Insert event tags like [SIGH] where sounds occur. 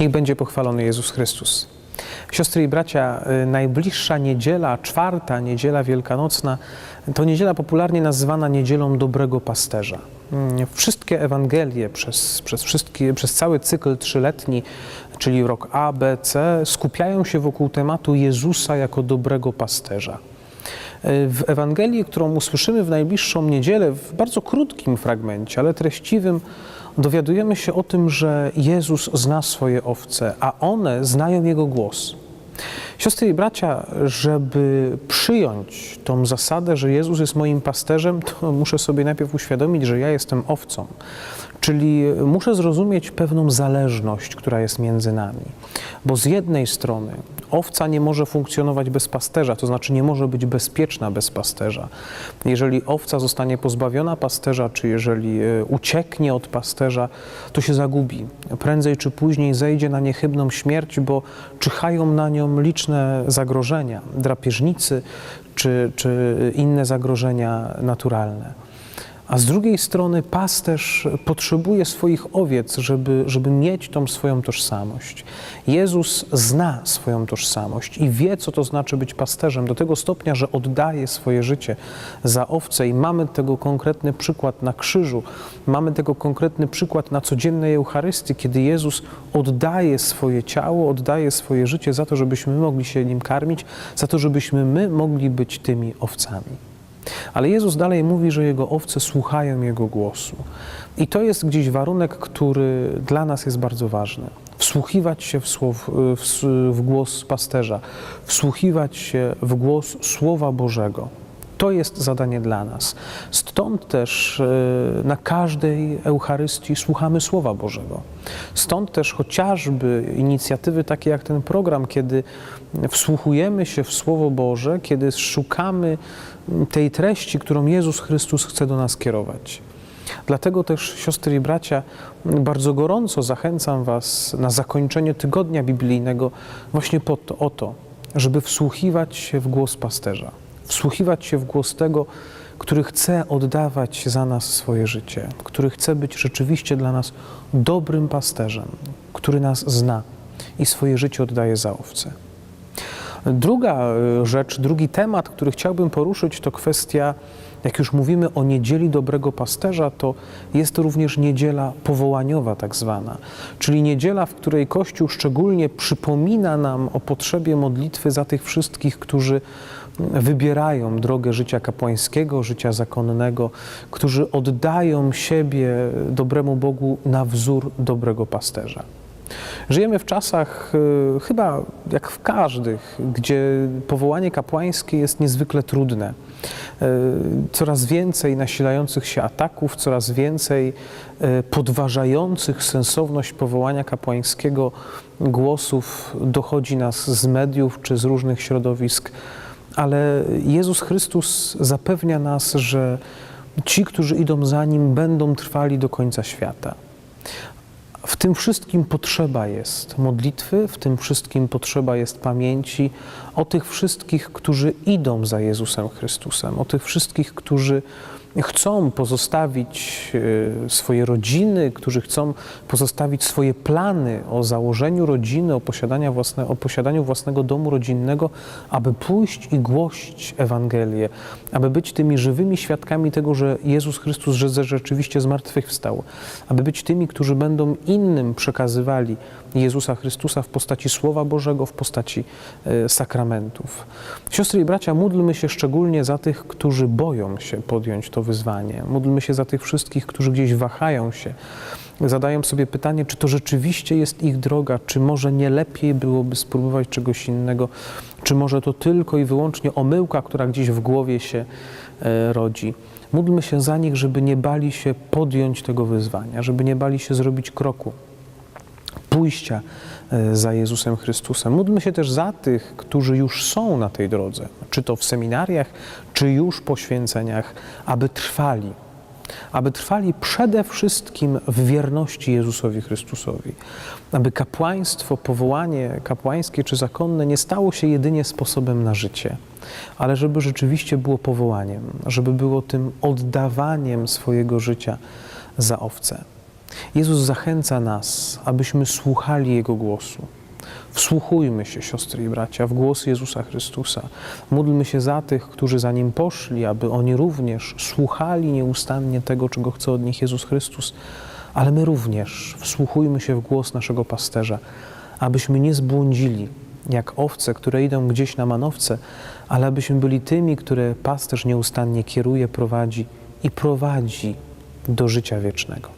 Niech będzie pochwalony Jezus Chrystus. Siostry i bracia, y, najbliższa niedziela, czwarta niedziela wielkanocna, to niedziela popularnie nazywana niedzielą dobrego pasterza. Mm, Wszystkie Ewangelie przez, przez, wszystkie, przez cały cykl trzyletni, czyli rok A, B, C, skupiają się wokół tematu Jezusa jako dobrego pasterza. W Ewangelii, którą usłyszymy w najbliższą niedzielę, w bardzo krótkim fragmencie, ale treściwym, dowiadujemy się o tym, że Jezus zna swoje owce, a one znają Jego głos. Siostry i bracia, żeby przyjąć tą zasadę, że Jezus jest moim pasterzem, to [LAUGHS] muszę sobie najpierw uświadomić, że ja jestem owcą. Czyli muszę zrozumieć pewną zależność, która jest między nami. Bo z jednej strony owca nie może funkcjonować bez pasterza, to znaczy nie może być bezpieczna bez pasterza. Jeżeli owca zostanie pozbawiona pasterza, czy jeżeli e, ucieknie od pasterza, to się zagubi. Prędzej czy później zejdzie na niechybną śmierć, bo czyhają na nią liczne zagrożenia, drapieżnicy czy, czy inne zagrożenia naturalne. A z drugiej strony pasterz potrzebuje swoich owiec, żeby, żeby mieć tą swoją tożsamość. Jezus zna swoją tożsamość i wie, co to znaczy być pasterzem, do tego stopnia, że oddaje swoje życie za owce i mamy tego konkretny przykład na krzyżu, mamy tego konkretny przykład na codziennej Eucharystii, kiedy Jezus oddaje swoje ciało, oddaje swoje życie za to, żebyśmy mogli się nim karmić, za to, żebyśmy my mogli być tymi owcami. Ale Jezus dalej mówi, że Jego owce słuchają Jego głosu. I to jest gdzieś warunek, który dla nas jest bardzo ważny. Wsłuchiwać się w, słow, w, w głos pasterza, wsłuchiwać się w głos Słowa Bożego. To jest zadanie dla nas. Stąd też e, na każdej Eucharystii słuchamy Słowa Bożego. Stąd też chociażby inicjatywy takie jak ten program, kiedy wsłuchujemy się w Słowo Boże, kiedy szukamy tej treści, którą Jezus Chrystus chce do nas kierować. Dlatego też, siostry i bracia, bardzo gorąco zachęcam Was na zakończenie tygodnia biblijnego właśnie po to, o to, żeby wsłuchiwać się w głos pasterza, wsłuchiwać się w głos tego, który chce oddawać za nas swoje życie, który chce być rzeczywiście dla nas dobrym pasterzem, który nas zna i swoje życie oddaje za owce. Druga y, rzecz, drugi temat, który chciałbym poruszyć, to kwestia, jak już mówimy o niedzieli dobrego pasterza, to jest to również niedziela powołaniowa, tak zwana, czyli niedziela, w której Kościół szczególnie przypomina nam o potrzebie modlitwy za tych wszystkich, którzy wybierają drogę życia kapłańskiego, życia zakonnego, którzy oddają siebie dobremu Bogu na wzór dobrego pasterza. Żyjemy w czasach y, chyba jak w każdych, gdzie powołanie kapłańskie jest niezwykle trudne. Y, coraz więcej nasilających się ataków, coraz więcej y, podważających sensowność powołania kapłańskiego głosów dochodzi nas z mediów czy z różnych środowisk, ale Jezus Chrystus zapewnia nas, że ci, którzy idą za Nim, będą trwali do końca świata. W tym wszystkim potrzeba jest modlitwy, w tym wszystkim potrzeba jest pamięci o tych wszystkich, którzy idą za Jezusem Chrystusem, o tych wszystkich, którzy chcą pozostawić e, swoje rodziny, którzy chcą pozostawić swoje plany o założeniu rodziny, o, posiadania własne, o posiadaniu własnego domu rodzinnego, aby pójść i głosić Ewangelię, aby być tymi żywymi świadkami tego, że Jezus Chrystus rzeczywiście zmartwychwstał, aby być tymi, którzy będą innym przekazywali Jezusa Chrystusa w postaci Słowa Bożego, w postaci e, sakramentów. Siostry i bracia, módlmy się szczególnie za tych, którzy boją się podjąć to wyzwanie. Módlmy się za tych wszystkich, którzy gdzieś wahają się, zadają sobie pytanie, czy to rzeczywiście jest ich droga, czy może nie lepiej byłoby spróbować czegoś innego, czy może to tylko i wyłącznie omyłka, która gdzieś w głowie się e, rodzi. Módlmy się za nich, żeby nie bali się podjąć tego wyzwania, żeby nie bali się zrobić kroku pójścia e, za Jezusem Chrystusem. Módlmy się też za tych, którzy już są na tej drodze, czy to w seminariach, czy już po święceniach, aby trwali. Aby trwali przede wszystkim w wierności Jezusowi Chrystusowi. Aby kapłaństwo, powołanie kapłańskie czy zakonne nie stało się jedynie sposobem na życie, ale żeby rzeczywiście było powołaniem, żeby było tym oddawaniem swojego życia za owce. Jezus zachęca nas, abyśmy słuchali Jego głosu. Wsłuchujmy się, siostry i bracia, w głos Jezusa Chrystusa. Módlmy się za tych, którzy za Nim poszli, aby oni również słuchali nieustannie tego, czego chce od nich Jezus Chrystus, ale my również wsłuchujmy się w głos naszego pasterza, abyśmy nie zbłądzili jak owce, które idą gdzieś na manowce, ale abyśmy byli tymi, które pasterz nieustannie kieruje, prowadzi i prowadzi do życia wiecznego.